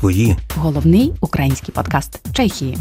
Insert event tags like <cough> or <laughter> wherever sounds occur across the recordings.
свої. Головний український подкаст Чехії.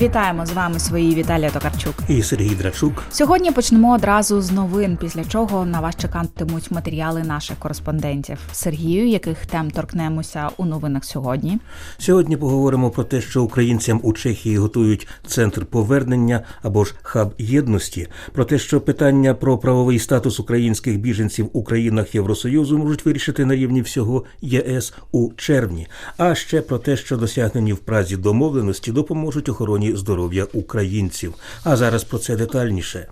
Вітаємо з вами свої Віталія Токарчук. І Сергій Драчук. Сьогодні почнемо одразу з новин, після чого на вас чекатимуть матеріали наших кореспондентів. Сергію, яких тем торкнемося у новинах сьогодні. Сьогодні поговоримо про те, що українцям у Чехії готують центр повернення або ж хаб єдності, про те, що питання про правовий статус українських біженців у країнах Євросоюзу можуть вирішити на рівні всього ЄС у червні. А ще про те, що досягнені в Празі домовленості допоможуть охороні здоров'я українців. А зараз про це детальніше.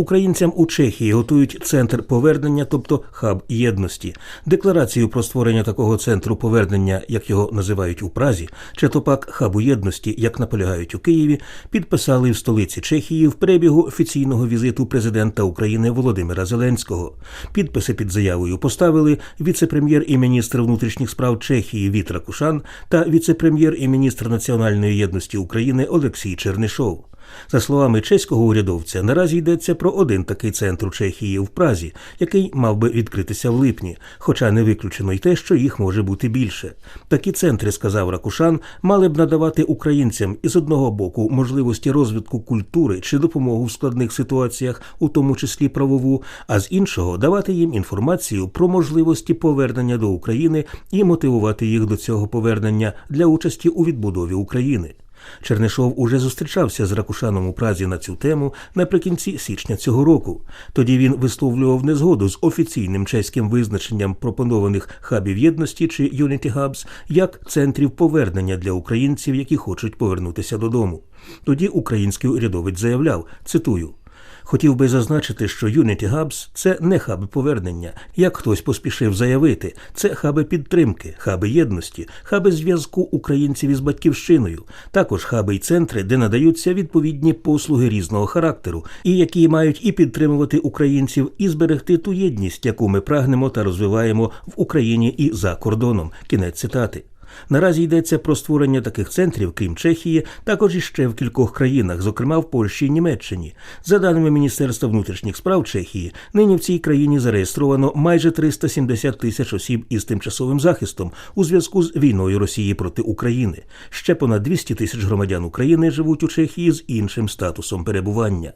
Українцям у Чехії готують центр повернення, тобто хаб єдності. Декларацію про створення такого центру повернення, як його називають у Празі, чи то пак хабу єдності, як наполягають у Києві, підписали в столиці Чехії в перебігу офіційного візиту президента України Володимира Зеленського. Підписи під заявою поставили віце-прем'єр і міністр внутрішніх справ Чехії Вітра Кушан та віце-прем'єр і міністр національної єдності України Олексій Чернишов. За словами чеського урядовця, наразі йдеться про один такий центр у Чехії в Празі, який мав би відкритися в липні, хоча не виключено й те, що їх може бути більше. Такі центри, сказав Ракушан, мали б надавати українцям із одного боку можливості розвитку культури чи допомогу в складних ситуаціях, у тому числі правову, а з іншого давати їм інформацію про можливості повернення до України і мотивувати їх до цього повернення для участі у відбудові України. Чернишов уже зустрічався з Ракушаном у Празі на цю тему наприкінці січня цього року. Тоді він висловлював незгоду з офіційним чеським визначенням пропонованих хабів єдності чи Unity Hubs як центрів повернення для українців, які хочуть повернутися додому. Тоді український урядовець заявляв, цитую. Хотів би зазначити, що Unity Hubs – це не хаби повернення, як хтось поспішив заявити. Це хаби підтримки, хаби єдності, хаби зв'язку українців із батьківщиною, також хаби й центри, де надаються відповідні послуги різного характеру, і які мають і підтримувати українців, і зберегти ту єдність, яку ми прагнемо та розвиваємо в Україні і за кордоном. Кінець цитати. Наразі йдеться про створення таких центрів, крім Чехії, також іще в кількох країнах, зокрема в Польщі і Німеччині. За даними Міністерства внутрішніх справ Чехії, нині в цій країні зареєстровано майже 370 тисяч осіб із тимчасовим захистом у зв'язку з війною Росії проти України. Ще понад 200 тисяч громадян України живуть у Чехії з іншим статусом перебування.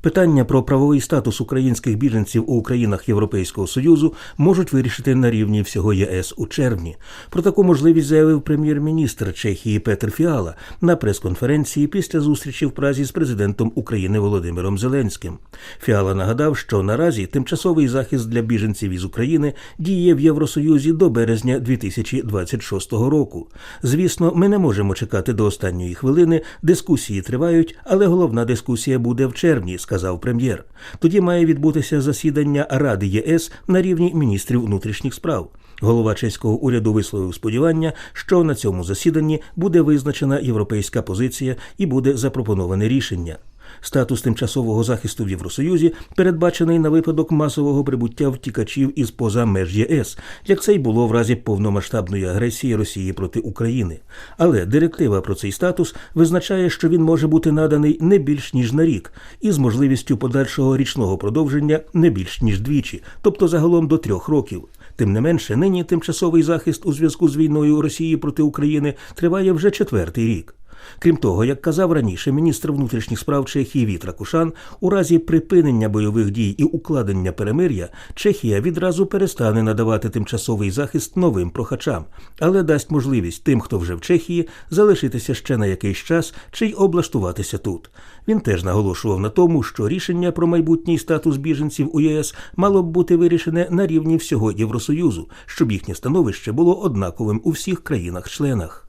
Питання про правовий статус українських біженців у країнах Європейського Союзу можуть вирішити на рівні всього ЄС у червні. Про таку можливість заявив прем'єр-міністр Чехії Петр Фіала на прес-конференції після зустрічі в Празі з президентом України Володимиром Зеленським. Фіала нагадав, що наразі тимчасовий захист для біженців із України діє в Євросоюзі до березня 2026 року. Звісно, ми не можемо чекати до останньої хвилини. Дискусії тривають, але головна дискусія буде в червні сказав прем'єр. Тоді має відбутися засідання Ради ЄС на рівні міністрів внутрішніх справ. Голова чеського уряду висловив сподівання, що на цьому засіданні буде визначена європейська позиція і буде запропоноване рішення. Статус тимчасового захисту в Євросоюзі передбачений на випадок масового прибуття втікачів із поза меж ЄС, як це й було в разі повномасштабної агресії Росії проти України. Але директива про цей статус визначає, що він може бути наданий не більш ніж на рік, із можливістю подальшого річного продовження не більш ніж двічі, тобто загалом до трьох років. Тим не менше, нині тимчасовий захист у зв'язку з війною Росії проти України триває вже четвертий рік. Крім того, як казав раніше міністр внутрішніх справ Чехії Вітра Кушан, у разі припинення бойових дій і укладення перемир'я Чехія відразу перестане надавати тимчасовий захист новим прохачам, але дасть можливість тим, хто вже в Чехії, залишитися ще на якийсь час чи й облаштуватися тут. Він теж наголошував на тому, що рішення про майбутній статус біженців у ЄС мало б бути вирішене на рівні всього Євросоюзу, щоб їхнє становище було однаковим у всіх країнах-членах.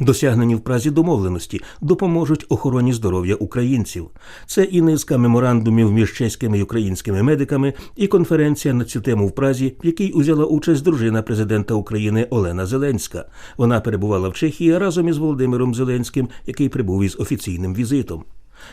Досягнені в Празі домовленості допоможуть охороні здоров'я українців. Це і низка меморандумів між чеськими і українськими медиками, і конференція на цю тему в Празі, в якій узяла участь дружина президента України Олена Зеленська. Вона перебувала в Чехії разом із Володимиром Зеленським, який прибув із офіційним візитом.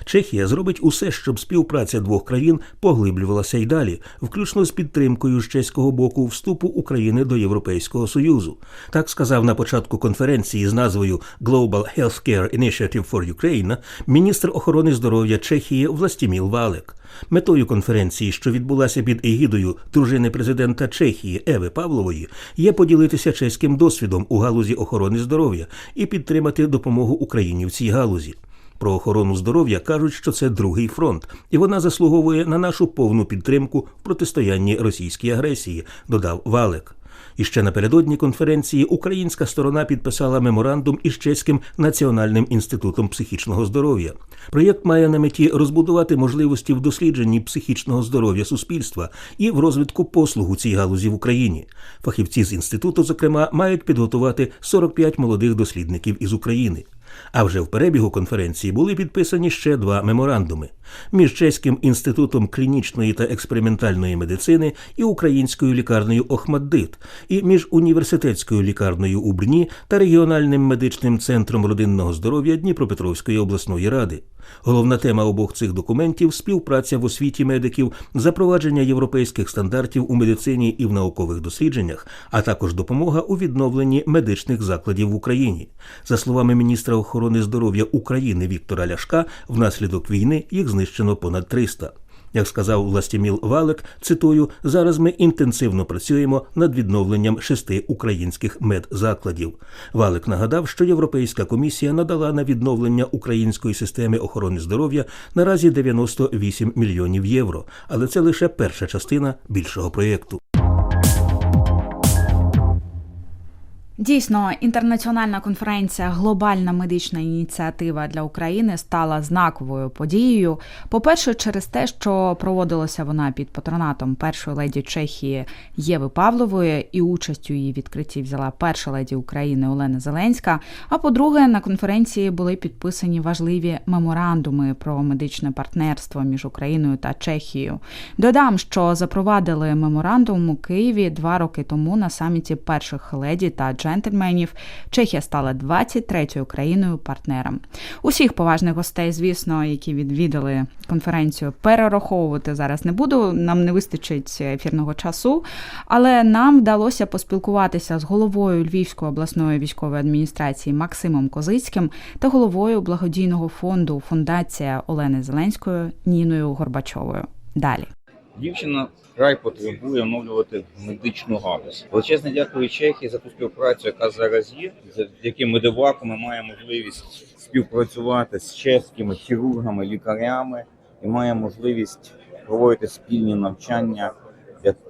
Чехія зробить усе, щоб співпраця двох країн поглиблювалася й далі, включно з підтримкою з чеського боку вступу України до Європейського Союзу. Так сказав на початку конференції з назвою Global Healthcare Initiative for Ukraine міністр охорони здоров'я Чехії Властіміл Валек. Метою конференції, що відбулася під егідою дружини президента Чехії Еви Павлової, є поділитися чеським досвідом у галузі охорони здоров'я і підтримати допомогу Україні в цій галузі. Про охорону здоров'я кажуть, що це другий фронт, і вона заслуговує на нашу повну підтримку в протистоянні російській агресії, додав Валек. І ще напередодні конференції українська сторона підписала меморандум із чеським національним інститутом психічного здоров'я. Проєкт має на меті розбудувати можливості в дослідженні психічного здоров'я суспільства і в розвитку послуг у цій галузі в Україні. Фахівці з інституту, зокрема, мають підготувати 45 молодих дослідників із України. А вже в перебігу конференції були підписані ще два меморандуми між чеським інститутом клінічної та експериментальної медицини і українською лікарнею Охмаддит, і між університетською лікарнею у Брні та регіональним медичним центром родинного здоров'я Дніпропетровської обласної ради. Головна тема обох цих документів співпраця в освіті медиків, запровадження європейських стандартів у медицині і в наукових дослідженнях, а також допомога у відновленні медичних закладів в Україні. За словами міністра охорони здоров'я України Віктора Ляшка, внаслідок війни їх знищено понад 300. Як сказав Властіміл Валек, цитую, зараз ми інтенсивно працюємо над відновленням шести українських медзакладів. Валик нагадав, що Європейська комісія надала на відновлення української системи охорони здоров'я наразі 98 мільйонів євро, але це лише перша частина більшого проєкту. Дійсно, інтернаціональна конференція Глобальна медична ініціатива для України стала знаковою подією. По-перше, через те, що проводилася вона під патронатом першої леді Чехії Єви Павлової, і участь у її відкритті взяла перша леді України Олена Зеленська. А по-друге, на конференції були підписані важливі меморандуми про медичне партнерство між Україною та Чехією. Додам, що запровадили меморандум у Києві два роки тому на саміті перших леді та джентльменів. Чехія стала 23-ю країною партнером. Усіх поважних гостей, звісно, які відвідали конференцію, перераховувати зараз не буду. Нам не вистачить ефірного часу, але нам вдалося поспілкуватися з головою Львівської обласної військової адміністрації Максимом Козицьким та головою благодійного фонду Фундація Олени Зеленської Ніною Горбачовою. Далі. Дівчина край потребує оновлювати медичну галузь. Величезне дякую Чехії за ту співпрацю, яка зараз є. Завдяки медиваку ми маємо можливість співпрацювати з чеськими хірургами, лікарями і маємо можливість проводити спільні навчання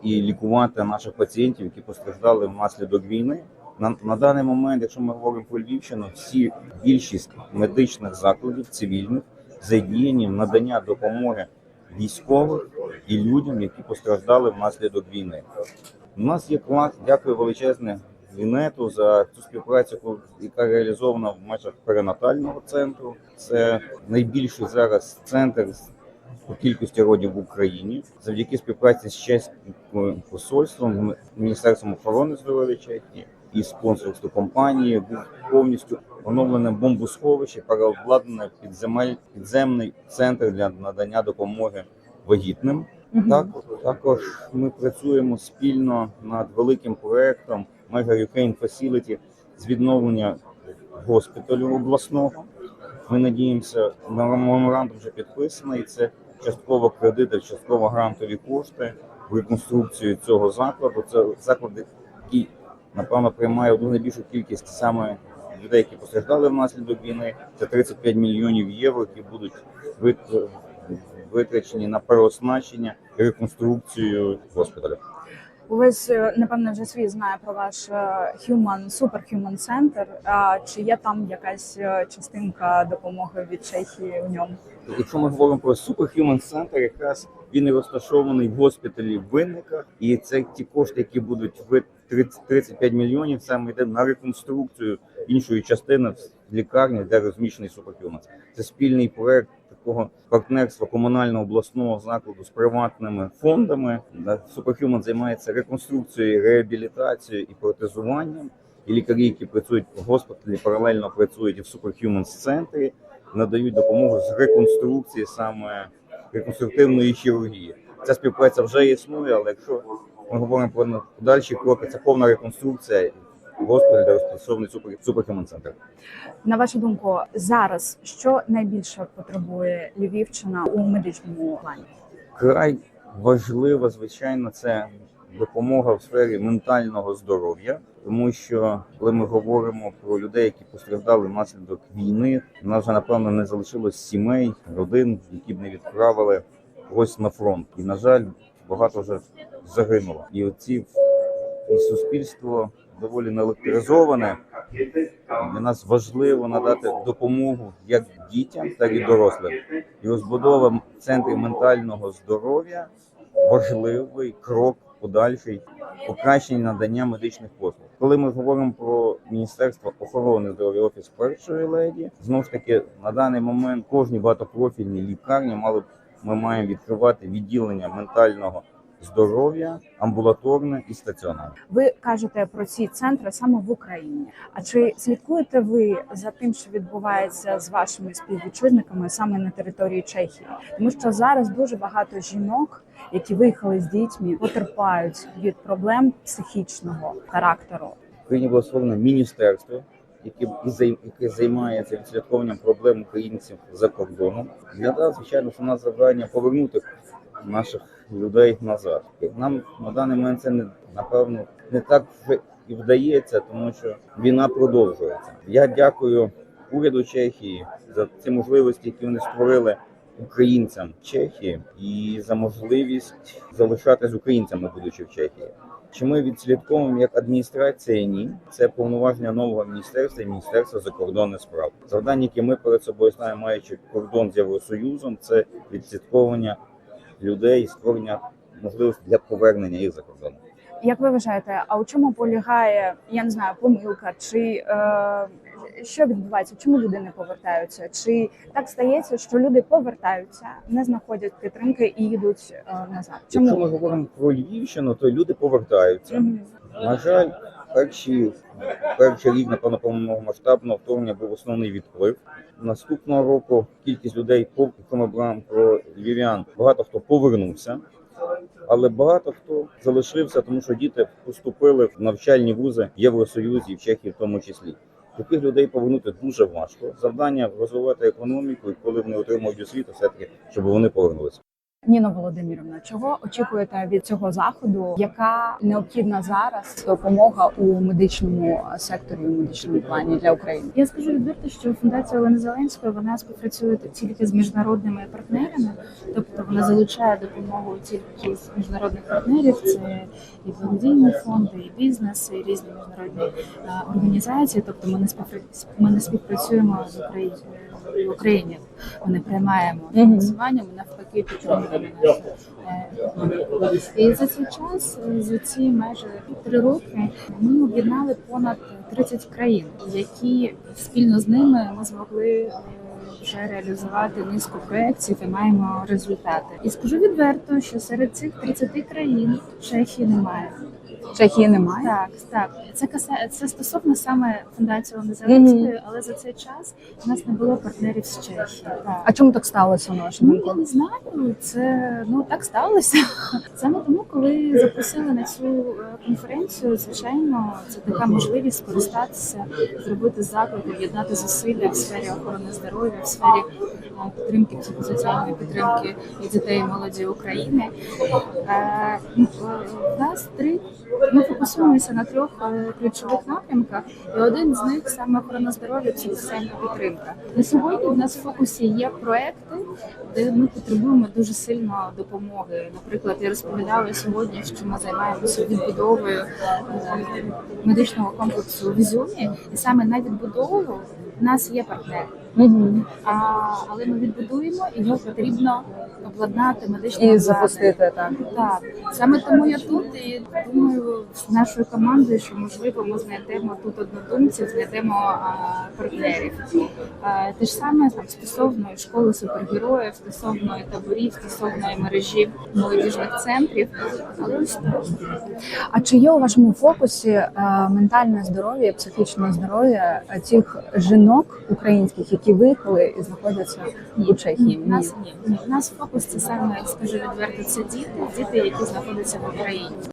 і лікувати наших пацієнтів, які постраждали внаслідок війни. На, на даний момент, якщо ми говоримо про Львівщину, всі більшість медичних закладів цивільних задіяні в надання допомоги військових і людям, які постраждали внаслідок війни. У нас є клас, дякую величезне Вінету за цю співпрацю, яка реалізована в межах перинатального центру. Це найбільший зараз центр по кількості родів в Україні. Завдяки співпраці з чеським посольством, Міністерством охорони здоров'я і спонсорством компанії був повністю оновлене бомбосховище, переобладнане підземель, підземний центр для надання допомоги вагітним. Так, також ми працюємо спільно над великим проектом Mega Ukraine Facility з відновлення госпіталю обласного. Ми надіємося, меморандум вже підписаний. і Це частково кредити, частково грантові кошти в реконструкцію цього закладу. Це заклад, який напевно приймає одну найбільшу кількість саме людей, які постраждали внаслідок війни. Це 35 мільйонів євро, які будуть витрачені на переоснащення і реконструкцію госпіталю. Увесь е, напевно вже світ знає про ваш е, Human Superhuman Center. А чи є там якась е, частинка допомоги від Чехії у ньому? Якщо ми говоримо про Superhuman Center, якраз він і розташований в госпіталі в Винниках, і це ті кошти, які будуть в 30 35 мільйонів, саме йде на реконструкцію іншої частини лікарні, де розміщений Superhuman. Це спільний проект такого партнерства комунального обласного закладу з приватними фондами. Да, Superhuman займається реконструкцією, реабілітацією і протезуванням. І лікарі, які працюють в госпіталі, паралельно працюють і в Superhumans центрі. надають допомогу з реконструкції саме реконструктивної хірургії. Ця співпраця вже існує, але якщо ми говоримо про подальші кроки, це повна реконструкція госпіталю, де розташований супер суперхімон центр. На вашу думку, зараз що найбільше потребує Львівщина у медичному плані? Край важлива, звичайно, це допомога в сфері ментального здоров'я, тому що коли ми говоримо про людей, які постраждали внаслідок війни, у нас вже напевно не залишилось сімей, родин, які б не відправили когось на фронт. І на жаль, багато вже загинуло. І оці і суспільство доволі наелектризоване. Для нас важливо надати допомогу як дітям, так і дорослим. І розбудова центрів ментального здоров'я важливий крок подальший покращення надання медичних послуг. Коли ми говоримо про міністерство охорони здоров'я офіс першої леді, знову ж таки на даний момент кожні багатопрофільні лікарні мали б ми маємо відкривати відділення ментального здоров'я, амбулаторне і стаціонарне. Ви кажете про ці центри саме в Україні. А чи слідкуєте ви за тим, що відбувається з вашими співвітчизниками саме на території Чехії? Тому що зараз дуже багато жінок, які виїхали з дітьми, потерпають від проблем психічного характеру. Україні було створено міністерство, яке і яке займається відслідковуванням проблем українців за кордоном. Для нас, звичайно, що у нас завдання повернути наших людей назад. І Нам на даний момент це не напевно не так вже і вдається, тому що війна продовжується. Я дякую уряду Чехії за ці можливості, які вони створили українцям Чехії, і за можливість залишатись українцями, будучи в Чехії. Чи ми відслідковуємо як адміністрація? Ні, це повноваження нового міністерства і міністерства закордонних справ. Завдання, які ми перед собою ставимо, маючи кордон з Євросоюзом, це відслідковування людей, створення можливості для повернення їх за кордон. Як ви вважаєте, а у чому полягає, я не знаю, помилка, чи е, що відбувається? Чому люди не повертаються? Чи так стається, що люди повертаються, не знаходять підтримки і їдуть е, назад? Якщо ми говоримо про Львівщину, то люди повертаються. Мгм. На жаль, перші перший рік, напевно, повномасштабного вторгнення був основний відплив. Наступного року кількість людей, по ми беремо про львів'ян, багато хто повернувся, але багато хто залишився, тому що діти поступили в навчальні вузи в Євросоюзі в Чехії в тому числі. Таких людей повернути дуже важко. Завдання розвивати економіку, і коли вони отримують освіту, все таки, щоб вони повернулися. Ніна Володимирівна, чого очікуєте від цього заходу? Яка необхідна зараз допомога у медичному секторі, у медичному плані для України? Я скажу відверто, що фундація Олени Зеленської вона співпрацює тільки з міжнародними партнерами, тобто вона залучає допомогу тільки з міжнародних партнерів. Це і благодійні фонди, і бізнес, і різні міжнародні е, організації. Тобто ми не ми не співпрацюємо з Україною в Україні. Ми не приймаємо фінансування, ми навпаки підтримуємо. І за цей час, е, за ці майже три роки, ми об'єднали понад 30 країн, які спільно з ними ми змогли е, вже реалізувати низку проєктів і маємо результати. І скажу відверто, що серед цих 30 країн Чехії немає. Чехії немає. Так, так. Це каса... це стосовно саме фундації Олени Зеленської, але за цей час у нас не було партнерів з Чехії. Так. А чому так сталося на Ну, я не знаю, це ну так сталося. <laughs> Саме тому, коли запросили на цю е, конференцію, звичайно, це така можливість скористатися, зробити заклик, об'єднати зусилля в сфері охорони здоров'я, в сфері е, підтримки психосоціальної підтримки і дітей і молоді України. Ну, е, У нас три. Ми фокусуємося на трьох е, ключових напрямках, і один з них саме охорона здоров'я психосоціальна підтримка. На сьогодні в нас в фокусі є проекти, де ми потребуємо дуже сильно допомоги. Наприклад, я розповідала сьогодні, що ми займаємося відбудовою е, медичного комплексу в Ізюмі, і саме на відбудову в нас є партнер. Угу. А, але ми відбудуємо і його потрібно обладнати медичним І запустити так. Так, саме тому я тут і думаю з нашою командою, що можливо ми знайдемо тут однодумців, знайдемо а, партнерів. А, те ж саме там стосовно школи супергероїв, стосовно таборів, стосовно мережі молодіжних центрів. Але ось. А чи є у вашому фокусі е, ментальне здоров'я, психічне здоров'я цих жінок українських, які виїхали і знаходяться у Чехії? У нас ні. У нас фокус це саме скажу відверто. Це діти, діти, які знаходяться в Україні.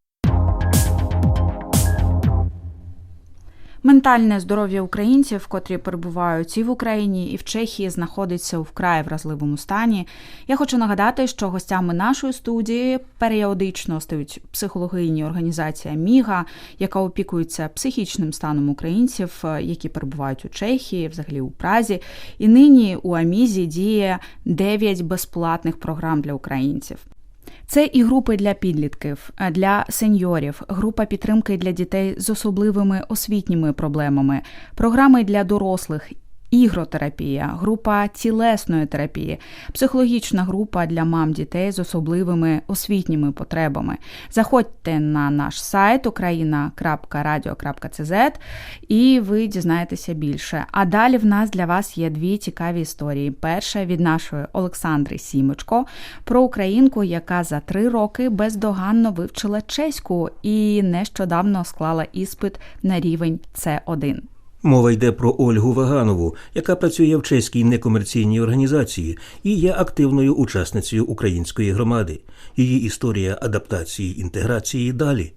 Ментальне здоров'я українців, котрі перебувають і в Україні, і в Чехії, знаходиться у вкрай вразливому стані. Я хочу нагадати, що гостями нашої студії періодично стають психологині організація Міга, яка опікується психічним станом українців, е, які перебувають у Чехії, взагалі у Празі. І нині у Амізі діє 9 безплатних програм для українців. Це і групи для підлітків, для сеньорів, група підтримки для дітей з особливими освітніми проблемами, програми для дорослих. Ігротерапія, група тілесної терапії, психологічна група для мам дітей з особливими освітніми потребами. Заходьте на наш сайт ukraina.radio.cz і ви дізнаєтеся більше. А далі в нас для вас є дві цікаві історії. Перша від нашої Олександри Сімочко про українку, яка за три роки бездоганно вивчила чеську і нещодавно склала іспит на рівень С1. Мова йде про Ольгу Ваганову, яка працює в чеській некомерційній організації і є активною учасницею української громади. Її історія адаптації інтеграції далі.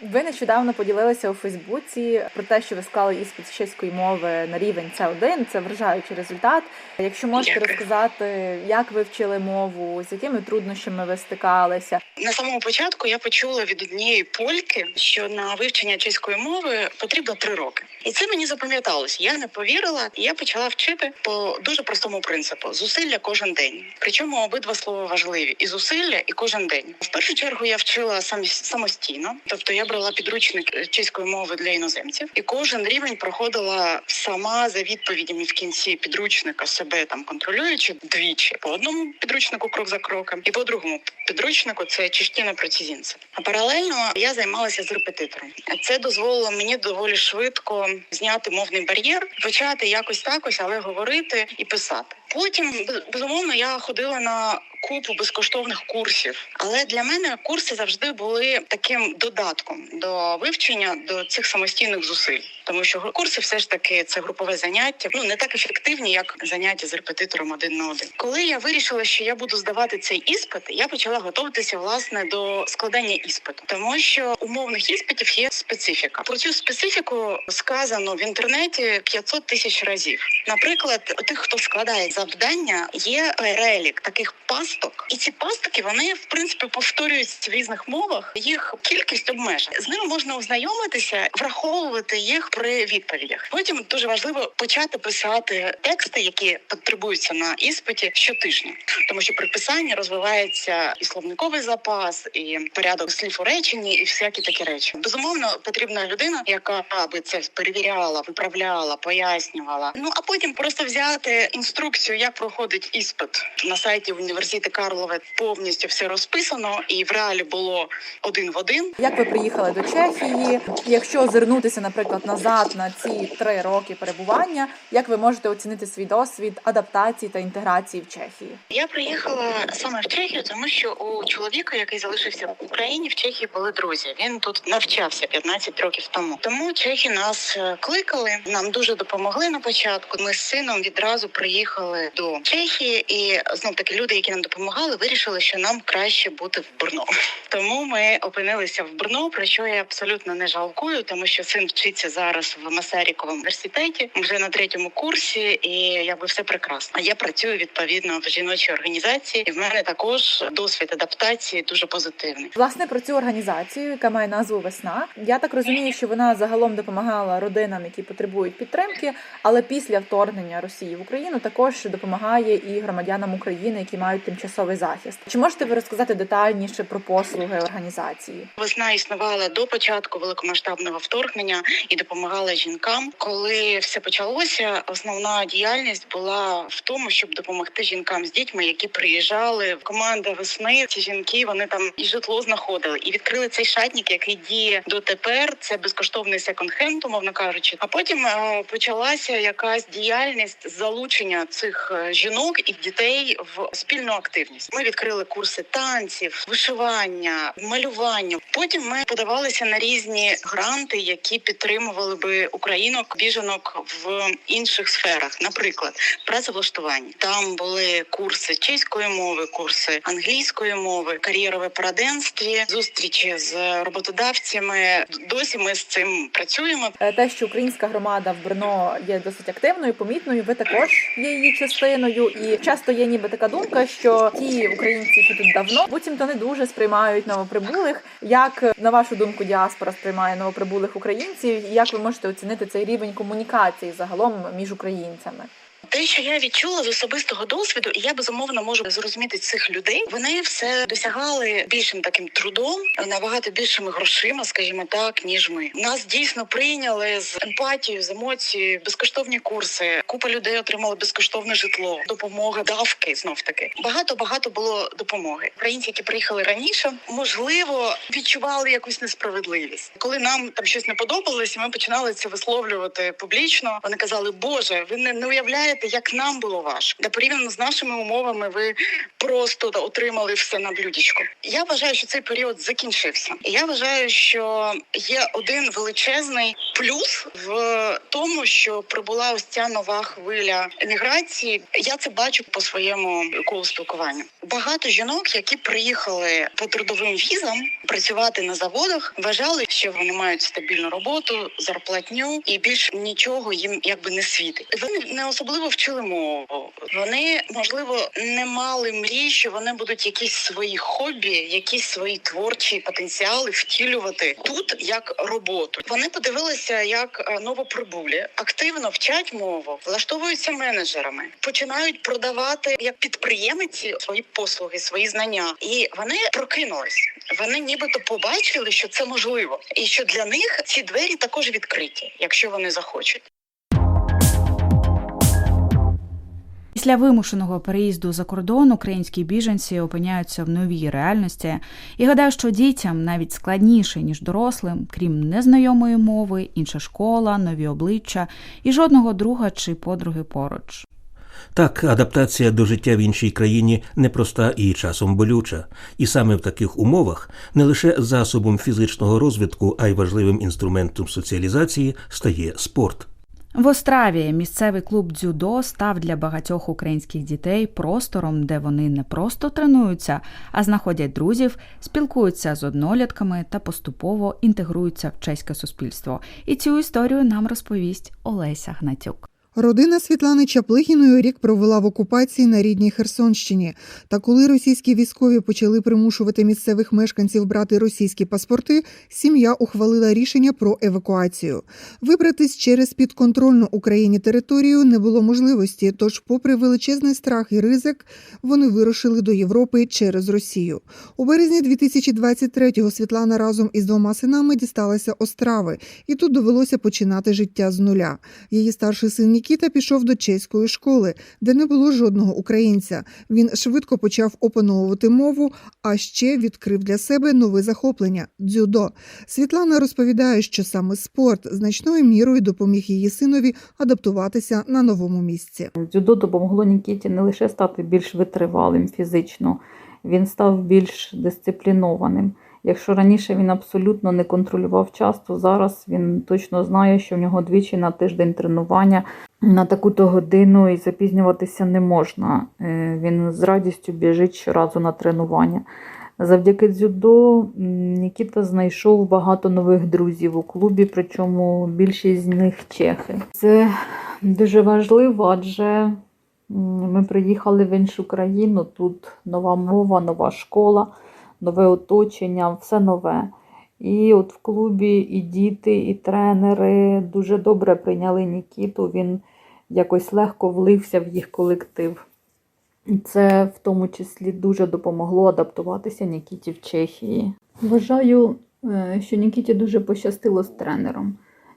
Ви нещодавно поділилися у Фейсбуці про те, що ви склали іспит з чеської мови на рівень С1. Це вражаючий результат. Якщо можете Дякую. розказати, як ви вчили мову, з якими труднощами ви стикалися, На самому початку я почула від однієї польки, що на вивчення чеської мови потрібно три роки, і це мені запам'яталось. Я не повірила, і я почала вчити по дуже простому принципу: зусилля кожен день. Причому обидва слова важливі: і зусилля, і кожен день. В першу чергу я вчила самі самостійно, тобто я брала підручник е, чеської мови для іноземців, і кожен рівень проходила сама за відповідями в кінці підручника себе там контролюючи двічі по одному підручнику крок за кроком, і по другому підручнику це чештіна процізінця. А паралельно я займалася з репетитором. Це дозволило мені доволі швидко зняти мовний бар'єр, почати якось такось, але говорити і писати. Потім без- безумовно я ходила на купу безкоштовних курсів, але для мене курси завжди були таким додатком до вивчення до цих самостійних зусиль, тому що курси все ж таки це групове заняття, ну не так ефективні, як заняття з репетитором один на один. Коли я вирішила, що я буду здавати цей іспит, я почала готуватися власне до складання іспиту, тому що у мовних іспитів є специфіка. Про цю специфіку сказано в інтернеті 500 тисяч разів. Наприклад, у тих, хто складає завдання, є перелік таких пасток, і ці пастки вони в принципі повторюються в різних мовах. Їх кількість обмежена. З ними можна ознайомитися, враховувати їх при відповідях. Потім дуже важливо почати писати тексти, які потребуються на іспиті щотижня, тому що при писанні розвивається і словниковий запас, і порядок слів у реченні, і всякі такі речі. Безумовно, потрібна людина, яка би це перевіряла, виправляла, пояснювала. Ну а потім просто взяти інструкцію, як проходить іспит на сайті університету Карлове. Повністю все розписано, і в реалі було один в один. як ви приїхали до Чехії? Якщо озирнутися, наприклад, назад на ці три роки перебування, як ви можете оцінити свій досвід адаптації та інтеграції в Чехії? Я приїхала саме в Чехію, тому що у чоловіка, який залишився в Україні, в Чехії були друзі. Він тут навчався 15 років тому. Тому чехи нас е, кликали, нам дуже допомогли на початку. Ми з сином відразу приїхали до Чехії, і знов таки люди, які нам допомагали, вирішили, що нам краще бути в Брно. <laughs> Тому ми опинилися в Брно, про що я абсолютно не жалкую, тому що син вчиться зараз в Масаріковому університеті вже на третьому курсі, і якби все прекрасно. Я працюю відповідно в жіночій організації, і в мене також досвід адаптації дуже позитивний. Власне про цю організацію, яка має назву Весна. Я так розумію, що вона загалом допомагала родинам, які потребують підтримки, але після вторгнення Росії в Україну також допомагає і громадянам України, які мають тимчасовий захист. Чи можете ви розказати детальніше про послуги організації? Весна існувала до початку великомасштабного вторгнення і допомагала жінкам. Коли все почалося, основна діяльність була в тому, щоб допомогти жінкам з дітьми, які приїжджали. в Команда весни ці жінки вони там і житло знаходили, і відкрили цей шатник, який діє дотепер. Це безкоштовний секонд-хенд, умовно кажучи. А потім е, почалася якась діяльність залучення цих е, жінок і дітей в спільну активність. Ми відкрили курси танців, вишивання, малювання. Потім ми подавалися на різні гранти, які підтримували би українок, біженок в інших сферах, наприклад, працевлаштування. Там були курси чеської мови, курси англійської мови, кар'єра в параденстві, зустрічі з роботодавцями. Досі ми з цим працюємо. Е, Те, що українська громада в Брно є досить активною, помітною, ви також є її частиною. І часто є ніби така думка, що ті українці, які тут давно, буцімто не дуже сприймають новоприбулих. Як на вашу думку, діаспора сприймає новоприбулих українців? Як ви можете оцінити цей рівень комунікації загалом між українцями? Те, що я відчула з особистого досвіду, і я безумовно можу зрозуміти цих людей. Вони все досягали більшим таким трудом, набагато більшими грошима, скажімо так, ніж ми. Нас дійсно прийняли з емпатією, з емоцією, безкоштовні курси. Купа людей отримали безкоштовне житло, допомога, давки знов таки. Багато багато було допомоги. Українці, які приїхали раніше, можливо, відчували якусь несправедливість. Коли нам там щось не подобалось, ми починали це висловлювати публічно. Вони казали, Боже, ви не, не уявляєте, як нам було важко. Де порівняно з нашими умовами, ви просто отримали все на блюдечку. Я вважаю, що цей період закінчився. Я вважаю, що є один величезний плюс в тому, що прибула ось ця нова хвиля еміграції. Я це бачу по своєму колу спілкування. Багато жінок, які приїхали по трудовим візам працювати на заводах, вважали, що вони мають стабільну роботу, зарплатню і більш нічого їм якби не світить. Вони не особливо вчили мову. Вони можливо не мали мрій, що вони будуть якісь свої хобі, якісь свої творчі потенціали втілювати тут як роботу. Вони подивилися, як е, новоприбулі активно вчать мову, влаштовуються менеджерами, починають продавати як підприємці свої послуги, свої знання, і вони прокинулись. Вони нібито побачили, що це можливо, і що для них ці двері також відкриті, якщо вони захочуть. Після вимушеного переїзду за кордон українські біженці опиняються в новій реальності і гадаю, що дітям навіть складніше ніж дорослим, крім незнайомої мови, інша школа, нові обличчя і жодного друга чи подруги поруч. Так, адаптація до життя в іншій країні непроста і часом болюча, і саме в таких умовах не лише засобом фізичного розвитку, а й важливим інструментом соціалізації стає спорт. В Остраві місцевий клуб дзюдо став для багатьох українських дітей простором, де вони не просто тренуються, а знаходять друзів, спілкуються з однолітками та поступово інтегруються в чеське суспільство. І цю історію нам розповість Олеся Гнатюк. Родина Світлани Чаплихіної рік провела в окупації на рідній Херсонщині. Та коли російські військові почали примушувати місцевих мешканців брати російські паспорти, сім'я ухвалила рішення про евакуацію. Вибратись через підконтрольну Україні територію не було можливості. Тож, попри величезний страх і ризик, вони вирушили до Європи через Росію. У березні 2023-го Світлана разом із двома синами дісталася Острави, і тут довелося починати життя з нуля. Її старший син Нікіта пішов до чеської школи, де не було жодного українця. Він швидко почав опановувати мову, а ще відкрив для себе нове захоплення дзюдо. Світлана розповідає, що саме спорт значною мірою допоміг її синові адаптуватися на новому місці. Дзюдо допомогло Нікіті не лише стати більш витривалим фізично, він став більш дисциплінованим. Якщо раніше він абсолютно не контролював час, то зараз він точно знає, що в нього двічі на тиждень тренування на таку-то годину і запізнюватися не можна. Е, Він з радістю біжить щоразу на тренування. Завдяки дзюдо Нікіта знайшов багато нових друзів у клубі, причому більшість з них чехи. Це дуже важливо, адже ми приїхали в іншу країну. Тут нова мова, нова школа, нове оточення, все нове. І от в клубі і діти, і тренери дуже добре прийняли Нікіту. Він якось легко влився в їх колектив. І це в тому числі дуже допомогло адаптуватися Нікіті в Чехії. Вважаю, е, що Нікіті дуже пощастило з тренером.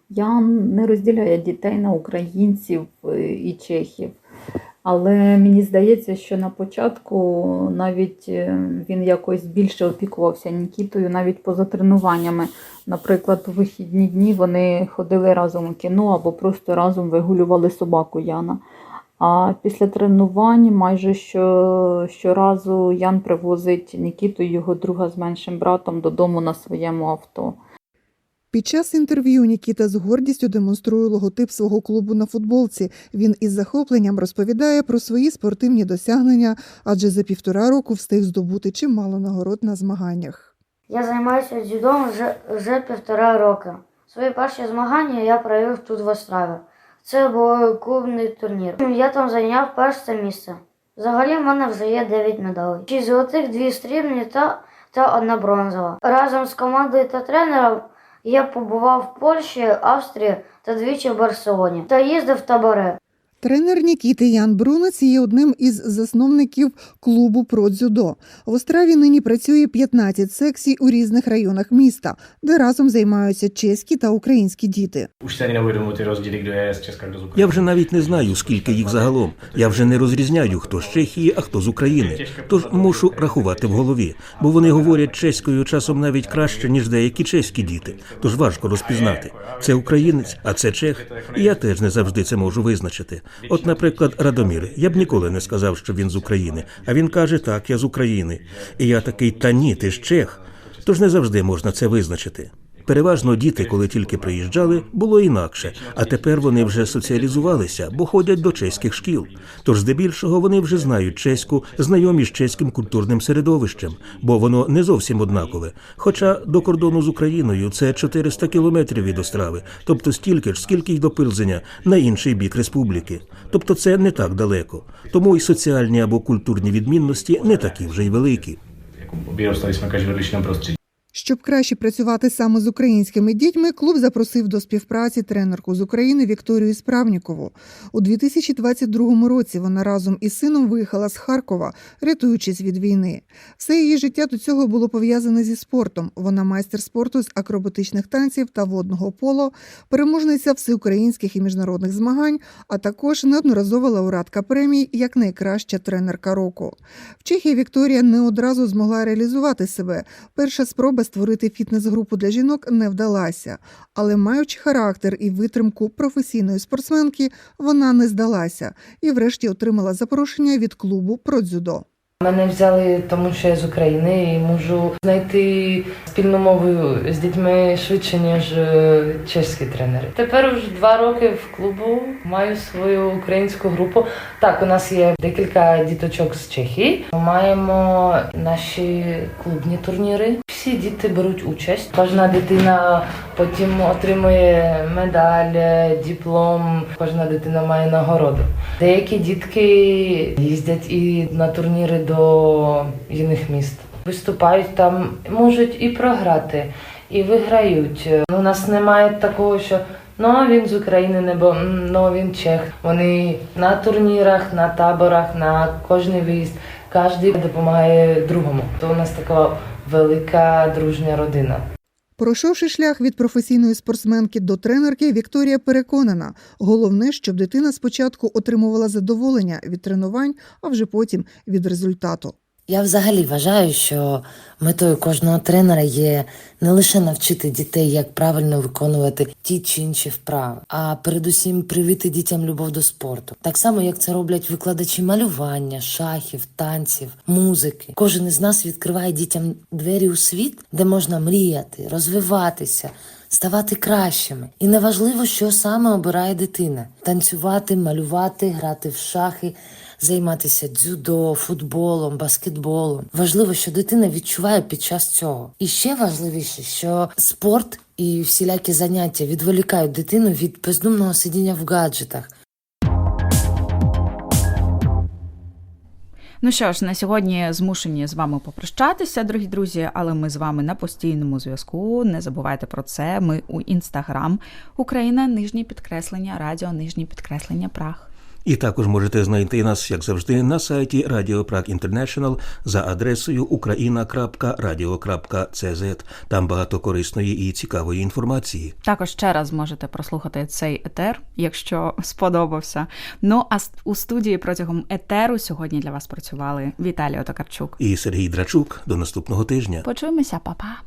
Я не розділяю дітей на українців е, і чехів. Але мені здається, що на початку навіть е, він якось більше опікувався Нікітою, навіть поза тренуваннями. Наприклад, у вихідні дні вони ходили разом у кіно або просто разом вигулювали собаку Яна. А після тренувань майже що, щоразу Ян привозить Нікіту, його друга з меншим братом, додому на своєму авто. Під час інтерв'ю Нікіта з гордістю демонструє логотип свого клубу на футболці. Він із захопленням розповідає про свої спортивні досягнення, адже за півтора року встиг здобути чимало нагород на змаганнях. Я займаюся дзюдо вже, вже півтора роки. Свої перші змагання я провів тут в Острові. Це був клубний турнір. Я там зайняв перше місце. Взагалі в мене вже є 9 медалей. 6 золотих, 2 срібні та, та одна бронзова. Разом з командою та тренером я побував в Польщі, Австрії та двічі в Барселоні та їздив в табори. Тренер Нікіти Ян Брунець є одним із засновників клубу про дзюдо. В Острові нині працює 15 секцій у різних районах міста, де разом займаються чеські та українські діти. Я вже навіть не знаю, скільки їх загалом. Я вже не розрізняю, хто з Чехії, а хто з України. Тож мушу рахувати в голові, бо вони говорять чеською часом навіть краще, ніж деякі чеські діти. Тож важко розпізнати. Це українець, а це чех. І я теж не завжди це можу визначити. От, наприклад, Радомір. Я б ніколи не сказав, що він з України. А він каже, так, я з України. І я такий, та ні, ти ж чех. Тож не завжди можна це визначити. Переважно діти, коли тільки приїжджали, було інакше, а тепер вони вже соціалізувалися, бо ходять до чеських шкіл. Тож здебільшого вони вже знають чеську, знайомі з чеським культурним середовищем, бо воно не зовсім однакове. Хоча до кордону з Україною це 400 кілометрів від Острави, тобто стільки ж, скільки й до Пилзеня на інший бік республіки. Тобто це не так далеко. Тому й соціальні або культурні відмінності не такі вже й великі. Щоб краще працювати саме з українськими дітьми, клуб запросив до співпраці тренерку з України Вікторію Справнікову. У 2022 році вона разом із сином виїхала з Харкова, рятуючись від війни. Все її життя до цього було пов'язане зі спортом. Вона майстер спорту з акробатичних танців та водного поло, переможниця всеукраїнських і міжнародних змагань, а також неодноразова лауреатка премій як найкраща тренерка року. В Чехії Вікторія не одразу змогла реалізувати себе. Перша спроба створити фітнес-групу для жінок не вдалася, але маючи характер і витримку професійної спортсменки, вона не здалася і, врешті, отримала запрошення від клубу про дзюдо. Мене взяли, тому що я з України і можу знайти спільну мову з дітьми швидше, ніж е, чеські тренери. Тепер вже два роки в клубу маю свою українську групу. Так, у нас є декілька діточок з Чехії. Маємо наші клубні турніри. Всі діти беруть участь. Кожна дитина потім отримує медаль, е, диплом. Кожна дитина має нагороду. Деякі дітки їздять і на турніри до інших міст. Виступають там, можуть і програти, і виграють. У нас немає такого, що ну він з України, небо ну він чех. Вони на турнірах, на таборах, на кожний виїзд. Кожен допомагає другому. То у нас така велика дружня родина. Пройшовши шлях від професійної спортсменки до тренерки, Вікторія переконана, головне, щоб дитина спочатку отримувала задоволення від тренувань, а вже потім від результату. Я взагалі вважаю, що метою кожного тренера є не лише навчити дітей, як правильно виконувати ті чи інші вправи, а передусім привити дітям любов до спорту. Так само, як це роблять викладачі малювання, шахів, танців, музики. Кожен із нас відкриває дітям двері у світ, де можна мріяти, розвиватися. Ставати кращими, і неважливо, що саме обирає дитина: танцювати, малювати, грати в шахи, займатися дзюдо, футболом, баскетболом. Важливо, що дитина відчуває під час цього. І ще важливіше, що спорт і всілякі заняття відволікають дитину від бездумного сидіння в гаджетах. Ну що ж, на сьогодні змушені з вами попрощатися, дорогі друзі, але ми з вами на постійному зв'язку. Не забувайте про це. Ми у інстаграм Україна, нижнє підкреслення, радіо, нижнє підкреслення Прах. І також можете знайти нас, як завжди, на сайті Radio Prague International за адресою ukraina.radio.cz. Там багато корисної і цікавої інформації. Також ще раз можете прослухати цей етер, якщо сподобався. Ну а у студії протягом етеру сьогодні для вас працювали Віталій Отокарчук. І Сергій Драчук. До наступного тижня. Почуємося, па-па!